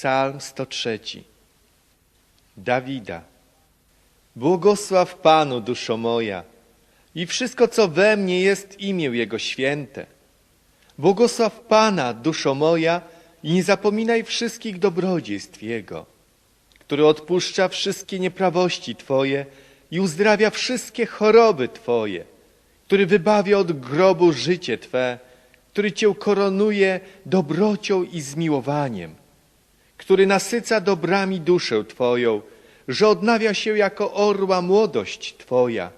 Psalm 103. Dawida. Błogosław Panu, duszo moja, i wszystko, co we mnie jest imię Jego święte. Błogosław Pana, duszo moja, i nie zapominaj wszystkich dobrodziejstw Jego, który odpuszcza wszystkie nieprawości Twoje i uzdrawia wszystkie choroby Twoje, który wybawia od grobu życie Twe, który Cię koronuje dobrocią i zmiłowaniem, który nasyca dobrami duszę Twoją, że odnawia się jako orła młodość Twoja.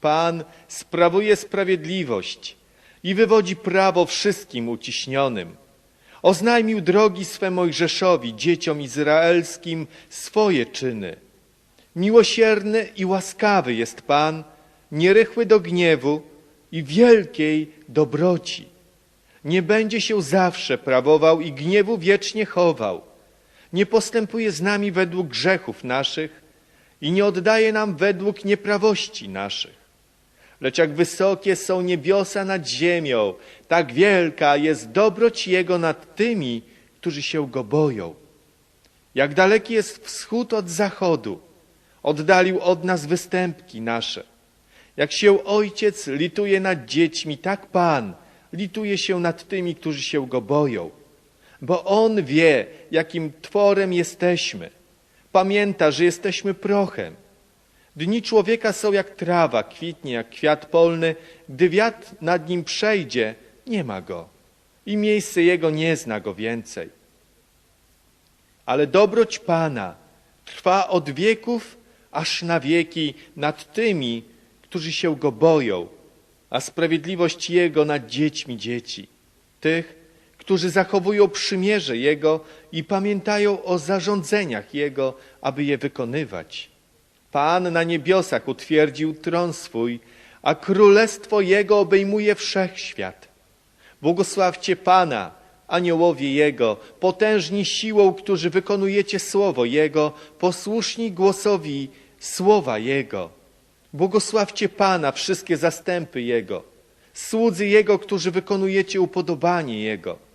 Pan sprawuje sprawiedliwość i wywodzi prawo wszystkim uciśnionym. Oznajmił drogi swe Mojżeszowi, dzieciom izraelskim, swoje czyny. Miłosierny i łaskawy jest Pan, nierychły do gniewu i wielkiej dobroci. Nie będzie się zawsze prawował i gniewu wiecznie chował. Nie postępuje z nami według grzechów naszych i nie oddaje nam według nieprawości naszych. Lecz jak wysokie są niebiosa nad ziemią, tak wielka jest dobroć Jego nad tymi, którzy się Go boją. Jak daleki jest wschód od zachodu, oddalił od nas występki nasze. Jak się Ojciec lituje nad dziećmi, tak Pan lituje się nad tymi, którzy się Go boją. Bo On wie, jakim tworem jesteśmy. Pamięta, że jesteśmy prochem. Dni człowieka są jak trawa, kwitnie jak kwiat polny. Gdy wiatr nad nim przejdzie, nie ma go i miejsce jego nie zna go więcej. Ale dobroć Pana trwa od wieków aż na wieki nad tymi, którzy się go boją, a sprawiedliwość Jego nad dziećmi dzieci, tych, którzy zachowują przymierze Jego i pamiętają o zarządzeniach Jego, aby je wykonywać. Pan na niebiosach utwierdził tron swój, a królestwo Jego obejmuje wszechświat. Błogosławcie Pana, aniołowie Jego, potężni siłą, którzy wykonujecie słowo Jego, posłuszni głosowi słowa Jego. Błogosławcie Pana, wszystkie zastępy Jego, słudzy Jego, którzy wykonujecie upodobanie Jego.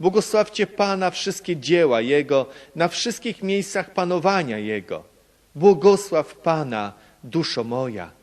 Błogosławcie Pana, wszystkie dzieła Jego, na wszystkich miejscach panowania Jego. Błogosław Pana, duszo moja.